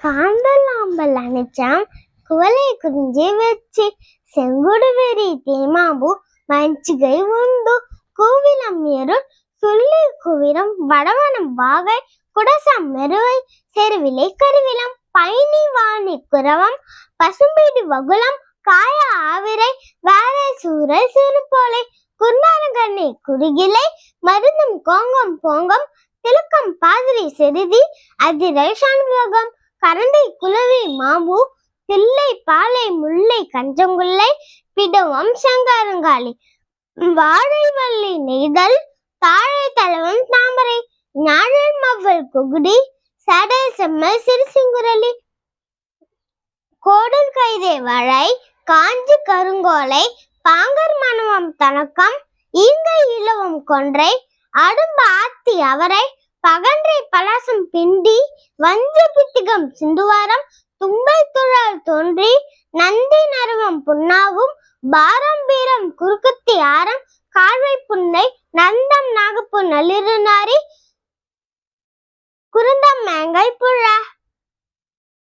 காந்தலாம்பல் அணைச்சாம் குவலை குறிஞ்சி வச்சு செங்குடு வெறி தேமாம்பு மஞ்சிகை உண்டு கோவிலம் எருள் சொல்லி குவிரம் வடவனம் வாகை குடசம் மெருவை செருவிலை கருவிலம் பயணி வாணி குரவம் பசும்பீடு வகுளம் காய ஆவிரை வேலை சூரல் சிறுபோலை குன்னாரங்கண்ணி குறுகிலை மருந்தும் கோங்கம் போங்கம் திலுக்கம் பாதிரி செருதி அதிரல் சான்வகம் கரண்டை குலவி மாம்பு தில்லை பாலை முல்லை கஞ்சங்குல்லை பிடவம் சங்காரங்காளி வாழை வள்ளி நெய்தல் தாழை தலவம் தாமரை ஞாழல் மவ்வல் குகுடி சடை செம்மல் சிறுசிங்குரலி கோடல் கைதே வழை காஞ்சி கருங்கோலை பாங்கர் மணவம் தனக்கம் ஈங்க இலவம் கொன்றை அடும்ப ஆத்தி அவரை பகன்றை பலாசம் பிண்டி வஞ்ச பித்திகம் சிந்துவாரம் தும்பை துழால் தோன்றி நந்தி நருவம் புன்னாவும் பாரம் பீரம் குறுக்குத்தி ஆரம் கால்வை புன்னை நந்தம் நாகப்பு நளிருநாரி